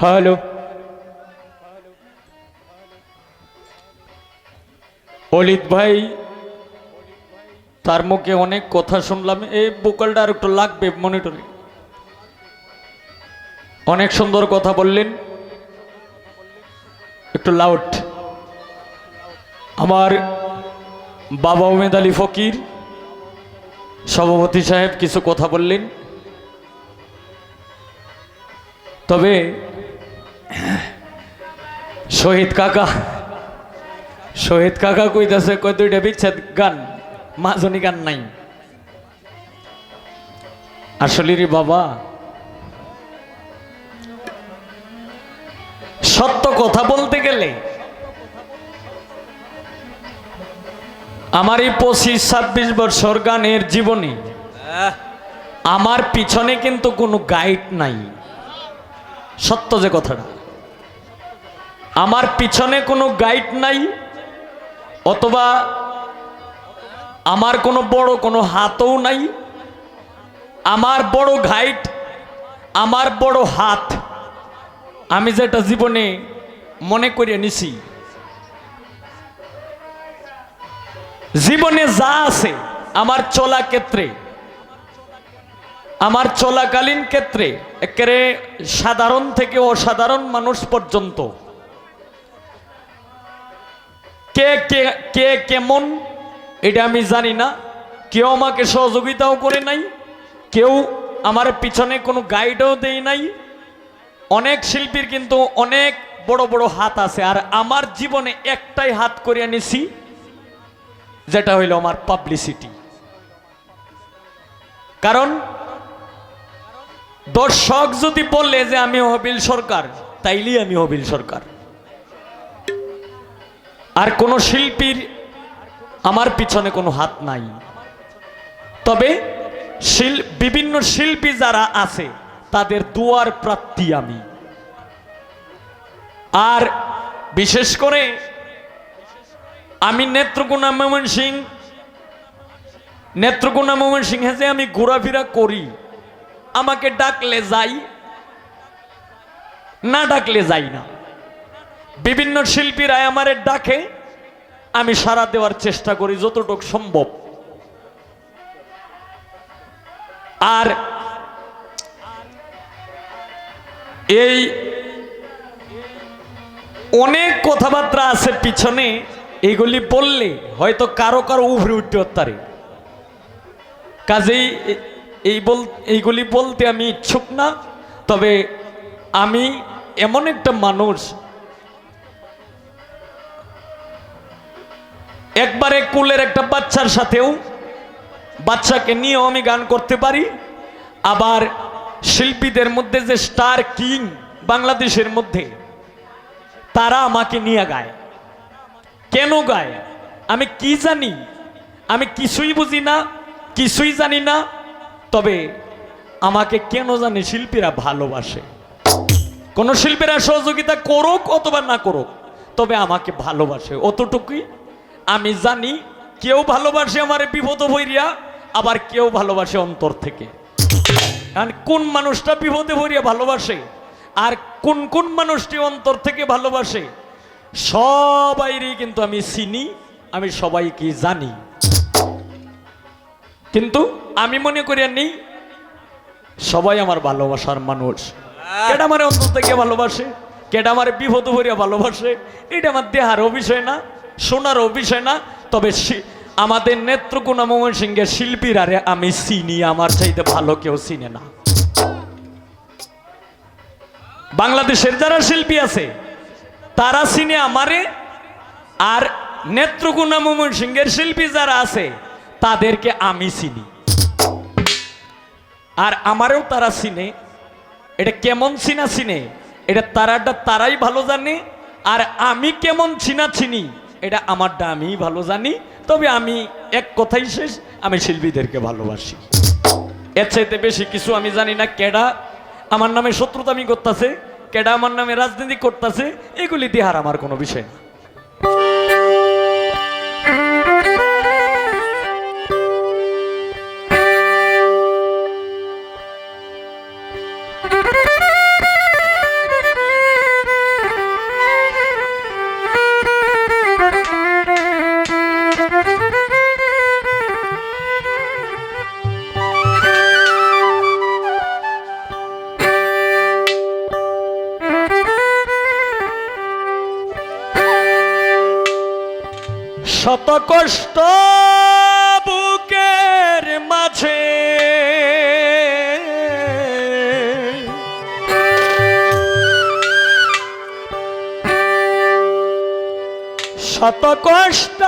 Hello অলিত ভাই, তার মুখে অনেক কথা শুনলাম। এই বোকালটা আর একটু লাগবে মনিটরে অনেক সুন্দর কথা বললেন। একটু লাউড আমার বাবা উমেদ আলী ফকির, সভাপতি সাহেব কিছু কথা বললেন। তবে শহীদ কাকা। শহীদ কাকা কইতাছে, কই দুইটা বিচ্ছেদ গান, মাজনী গান নাই। আসলে রে বাবা, সত্য কথা বলতে গেলে আমার এই পঁচিশ, ছাব্বিশ বছর গানের জীবনে আমার পিছনে কিন্তু কোনো গাইড নাই। সত্য যে কথাটা। আমার পিছনে কোনো গাইড নাই, অথবা আমার কোনো বড় কোনো হাতও নাই। আমার বড় গাইড আমার বড় হাত, আমি যেটা জীবনে মনে করিয়ে নিছি। জীবনে যা আছে, আমার চলা ক্ষেত্রে, আমার চলাকালীন ক্ষেত্রে, একেবারে সাধারণ থেকে অসাধারণ মানুষ পর্যন্ত কে কে কে কেমন, এটা আমি জানি না। কেউ আমাকে সহযোগিতাও করে নাই, কেউ আমার পিছনে কোনো গাইডও দেই নাই। অনেক শিল্পীর কিন্তু অনেক বড় বড় হাত আছে, আর আমার জীবনে একটাই হাত করিয়া নিছি যেটা হইল আমার পাবলিসিটি কারণ দর্শক যদি বললে যে আমি হবিল সরকার, তাইলেই আমি হবিল সরকার। আর কোন শিল্পীর আমার পিছনে কোনো হাত নাই। তবে শিল বিভিন্ন শিল্পী যারা আছে, তাদের দুয়ার প্রাপ্তি আমি। আর বিশেষ করে আমি নেত্রকোনা মোহন সিং, নেত্রকোনা মোহন সিংহে যে আমি ঘোরাফেরা করি, আমাকে ডাকলে যাই, না ডাকলে যাই না। বিভিন্ন শিল্পীরা আমারে ডাকে, আমি সারা দেওয়ার চেষ্টা করি যতটুক সম্ভব। আর এই অনেক কথাবার্তা আছে পিছনে, এগুলি বললে হয়তো কারও কারও উভরে উঠতে পারে। কাজেই এই বল, এইগুলি বলতে আমি ইচ্ছুক না, তবে আমি এমন একটা মানুষ একবারে কুলের একটা বাচ্চার সাথেও বাচ্চাকে নিয়েও আমি গান করতে পারি। আবার শিল্পীদের মধ্যে যে স্টার কিং বাংলাদেশের মধ্যে, তারা আমাকে নিয়ে গায়। কেন গায়? আমি কি জানি? আমি কিছুই বুঝি না, কিছুই জানি না। তবে আমাকে কেন জানি শিল্পীরা ভালোবাসে। কোন শিল্পীরা সহযোগিতা করুক অথবা না করুক, তবে আমাকে ভালোবাসে। অতটুকুই আমি জানি কেউ ভালোবাসে আমার বিপদ ভৈরিয়া আবার কেউ ভালোবাসে অন্তর থেকে। কারণ কোন মানুষটা বিপদে ভরিয়া ভালোবাসে, আর কোন কোন মানুষটি অন্তর থেকে ভালোবাসে, সবাইরই কিন্তু আমি চিনি, আমি সবাইকে জানি। কিন্তু আমি মনে করি নেই, সবাই আমার ভালোবাসার মানুষ। কেটা আমার অন্তর থেকে ভালোবাসে কেটা আমার বিপদ ভরিয়া ভালোবাসে এটা আমার দেহারও বিষয় না। শোনারও বিষয় না, তবে আমাদের নেত্রকোনা শিল্পীরা রে আমি চিনি, আমার চাইতে ভালো কেউ চিনে না। বাংলাদেশের যারা শিল্পী আছে, তারা চিনে আমারে, আর নেত্রকোনা মোহন সিংহের শিল্পী যারা আছে, তাদেরকে আমি চিনি। আর আমারও তারা চিনে, এটা কেমন চিনা চিনে, এটা তারাটা তারাই ভালো জানে, আর আমি কেমন চিনা চিনি এটা আমার আমি ভালো জানি, তবে আমি এক কথাই শেষ, আমি শিল্পীদেরকে ভালোবাসি। এর চাইতে বেশি কিছু আমি জানি না কেডা, আমার নামে শত্রুতা আমি করতেছে, কেডা আমার নামে রাজনীতি করতেছে, এগুলি দেহার আমার কোনো বিষয় না। কষ্ট বুকের মাঝে। শত কষ্ট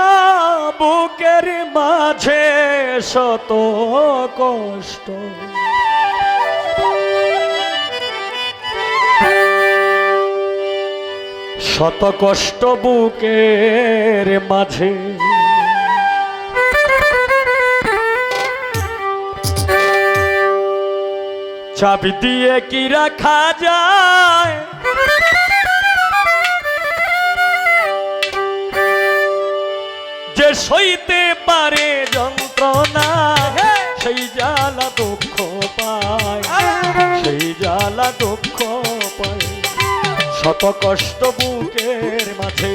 বুকের মাঝে শত কষ্ট। শত কষ্ট বুকের মাঝে। চাবি দিয়ে কি রাখা যায়? যে সইতে পারে যন্ত্রণা সেই জ্বালা দুঃখ পায়। সেই জ্বালা দুঃখ পায়। শত কষ্ট বুকের মাঝে,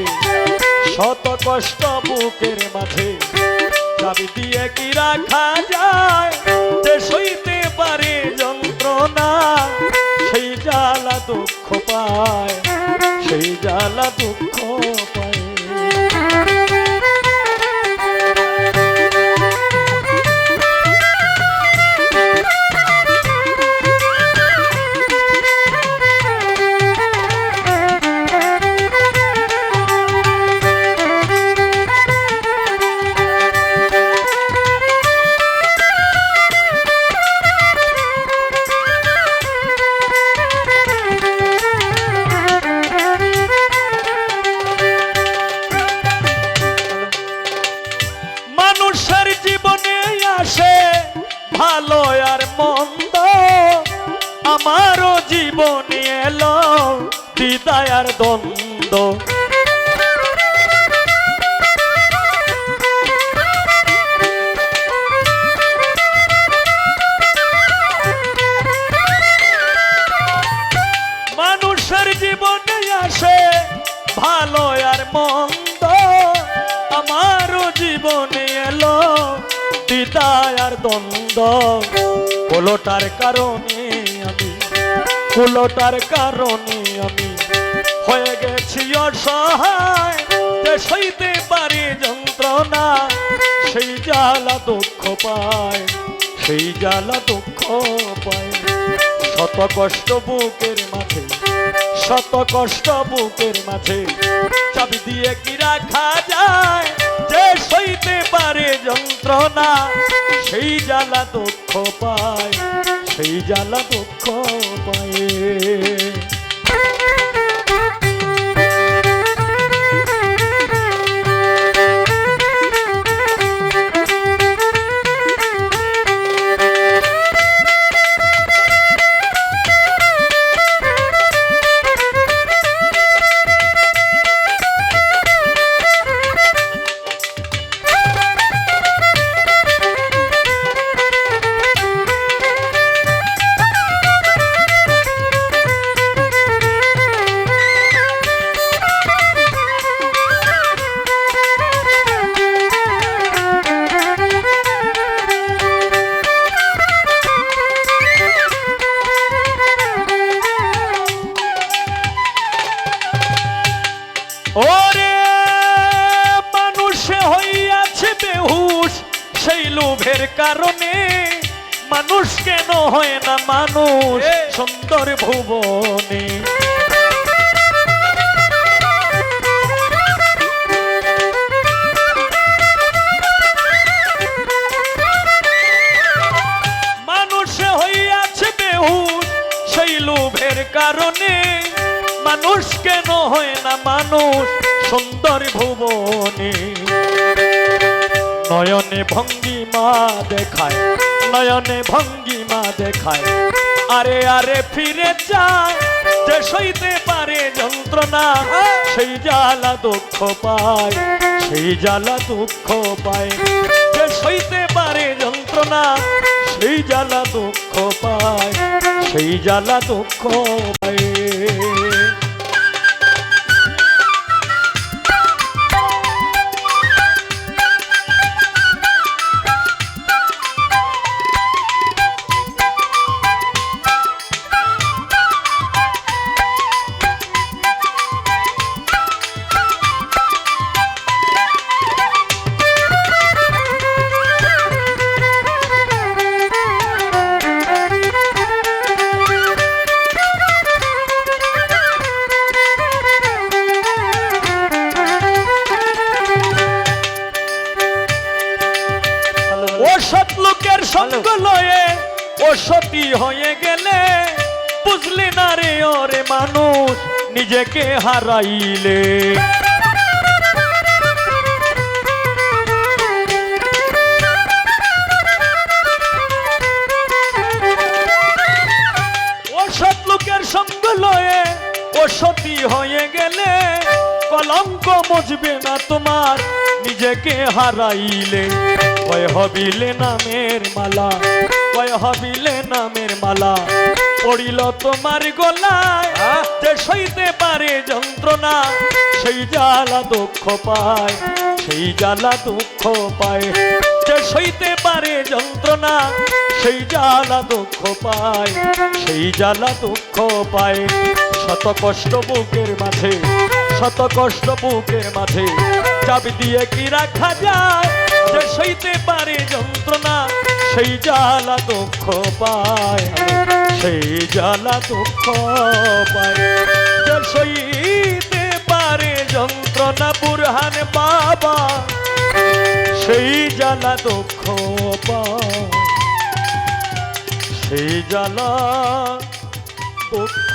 শত কষ্ট বুকের মাঝে চাবি দিয়ে কি রাখা যায়? যে সইতে পায় সেই জ্বালা দুঃখ ভালো আর মন্দ, আমারও জীবনে এলো বিদায় দ্বন্দ্ব। মানুষের জীবনে আসে ভালো আর মন্দ, আমারও জীবনে এলো দিদায় আর দ্বন্দ্ব। কোলোটার কারণে আমি, কোলোটার কারণে আমি হয়ে গেছি অসহায়। সইতে পারি যন্ত্রণা, সেই জ্বালা দুঃখ পায়, সেই জ্বালা দুঃখ পায়। শত কষ্ট বুকের মাঝে শত কষ্ট বুকের মাঝে। চাবি দিয়ে কি রাখা যায়? যে সইতে পারে যন্ত্রণা, সেই জ্বালা দুঃখ পায়, সেই জ্বালা দুঃখ পায়। মানুষ কেন হয় না মানুষ? সুন্দর ভুবনে। মানুষে হইয়াছে বেহুশ সেই লোভের কারণে। মানুষ কেন হয় না মানুষ? সুন্দর ভুবনে। নয়নে ভঙ্গিমা দেখায়। নয়নে ভঙ্গিমা দেখায়। আরে আরে ফিরে যায়, যে সইতে পারে যন্ত্রণা, সেই জ্বালা দুঃখ পায়, সেই জ্বালা দুঃখ পায়। যে সইতে পারে যন্ত্রণা, সেই জ্বালা দুঃখ পায়, সেই জ্বালা দুঃখ পায়। হারাইলে। অসৎ লোকের সঙ্গ লয়ে অসতী হয়ে গেলে, কলঙ্ক মুজবে না তোমার, নিজেকে হারাইলে। কয় হবিলে নামের মালা কয় হবিলে নামের মালা, পড়িল তোমার গলায়। সইতে পারে যন্ত্রণা, সেই জ্বালা দুঃখ পায়, সেই জ্বালা দুঃখ পায়। যে সইতে পারে যন্ত্রণা, সেই জ্বালা দুঃখ পায়, সেই জ্বালা দুঃখ পায়। শত কষ্ট বুকের মাঝে, শত কষ্ট বুকের মাঝে, চাবি দিয়ে কি রাখা যায়? যে সইতে পারে যন্ত্রণা সেই জ্বালা দুঃখ পায়, সেই জ্বালা দুঃখ পায়। সইতে পারে যন্ত্রণা বুরহান বাবা, সেই জ্বালা দুঃখ পায়। সেই জ্বালা দুঃখ